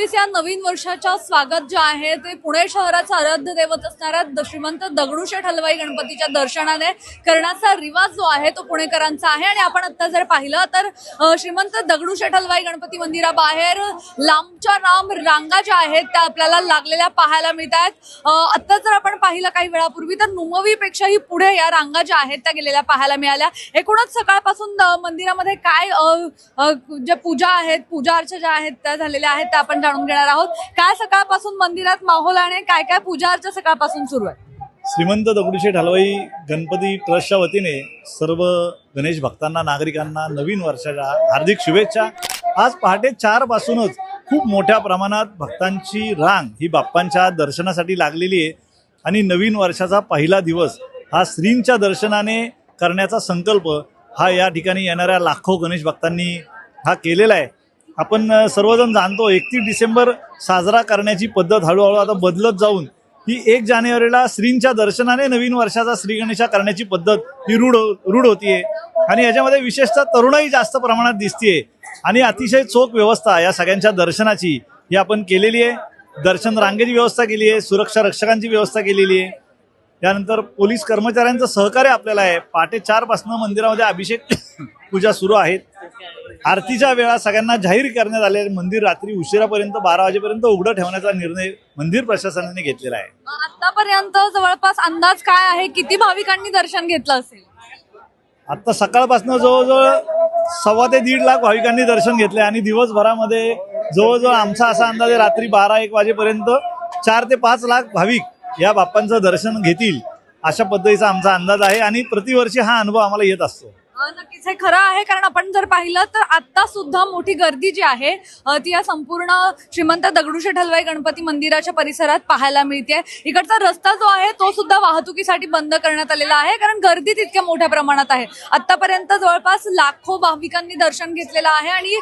या नवीन वर्षाच्या स्वागत जे आहे ते पुणे शहराचं आराध्य दैवत असणाऱ्या श्रीमंत दगडूशेठ हलवाई गणपतीच्या दर्शनाने करण्याचा रिवाज जो आहे तो पुणेकरांचा आहे. आणि आपण आता जर पाहिलं तर श्रीमंत दगडूशेठ हलवाई गणपती मंदिराबाहेर लांबच्या लांब रांगा ज्या आहेत त्या आपल्याला लागलेल्या पाहायला मिळत आहेत. आता जर आपण पाहिलं काही वेळापूर्वी तर नुमवीपेक्षाही पुढे या रांगा ज्या आहेत त्या गेलेल्या पाहायला मिळाल्या. एकूणच सकाळपासून मंदिरामध्ये काय ज्या पूजा आहेत पूजा अर्चा ज्या आहेत त्या झालेल्या आहेत त्या आपण जाणून घेणार आहोत. काय सकाळपासून मंदिरात माहोल आहे काय काय पूजा अर्चा सकाळपासून सुरू आहे? श्रीमंत दगडूशेठ हलवाई गणपती ट्रस्टच्या वतीने सर्व गणेश भक्तांना नागरिकांना नवीन वर्षाच्या हार्दिक शुभेच्छा. आज पहाटे चार पासूनच खूप मोठ्या प्रमाणात भक्तांची रांग ही बाप्पांच्या दर्शनासाठी लागलेली आहे. आणि नवीन वर्षाचा पहिला दिवस हा श्रींच्या दर्शनाने करण्याचा संकल्प हा या ठिकाणी येणाऱ्या लाखो गणेश भक्तांनी हा केलेला आहे. आपण सर्वजण जाणतो एकतीस डिसेंबर साजरा करण्याची पद्धत हळूहळू आता बदलत जाऊन ही एक जानेवारीला श्रींच्या दर्शनाने नवीन वर्षाचा श्रीगणेशा करण्याची पद्धत ही रूढ रूढ होतीये. आणि याच्यामध्ये विशेषतः तरुणाई जास्त प्रमाणात दिसतीये. आणि अतिशय चोख व्यवस्था या सगळ्यांच्या दर्शनाची ही आपण केलेली आहे. दर्शन रांगेची व्यवस्था केली आहे सुरक्षा रक्षकांची व्यवस्था केलेली आहे. त्यानंतर पोलीस कर्मचाऱ्यांचं सहकार्य आपल्याला आहे. पहाटे चारपासनं मंदिरामध्ये अभिषेक पूजा सुरू आहेत. आरतीच्या वेळा सगळ्यांना जाहीर करण्यात आले. मंदिर रात्री उशिरापर्यंत बारा वाजेपर्यंत उघडं ठेवण्याचा निर्णय मंदिर प्रशासनाने घेतलेला आहे. आतापर्यंत जवळपास अंदाज काय आहे? किती भाविकांनी दर्शन घेतलं असेल? आता सकाळपासून जवळजवळ सव्वा ते दीड लाख भाविकांनी दर्शन घेतले आणि दिवसभरामध्ये जवळजवळ आमचा असा अंदाज आहे रात्री बारा एक वाजेपर्यंत चार ते पाच लाख भाविक या बाप्पांचं दर्शन घेतील अशा पद्धतीचा आमचा अंदाज आहे आणि प्रतिवर्षी हा अनुभव आम्हाला येत असतो. नक्कीच हे खरं आहे कारण आपण जर पाहिलं तर आता सुद्धा मोठी गर्दी जी आहे ती या संपूर्ण श्रीमंत दगडूशेठ हलवाई गणपती मंदिराच्या परिसरात पाहायला मिळते इकडचा रस्ता जो आहे तो सुद्धा वाहतुकीसाठी बंद करण्यात आलेला आहे कारण गर्दी तितक्या मोठ्या प्रमाणात आहे. आतापर्यंत जवळपास लाखो भाविकांनी दर्शन घेतलेलं आहे आणि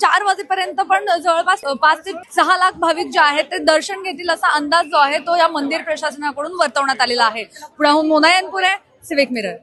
चार वाजेपर्यंत पण जवळपास पाच ते सहा लाख भाविक जे आहेत ते दर्शन घेतील असा अंदाज जो आहे तो या मंदिर प्रशासनाकडून वर्तवण्यात आलेला आहे. पुण्याहून मोना यांपुरे सिविक मिरर.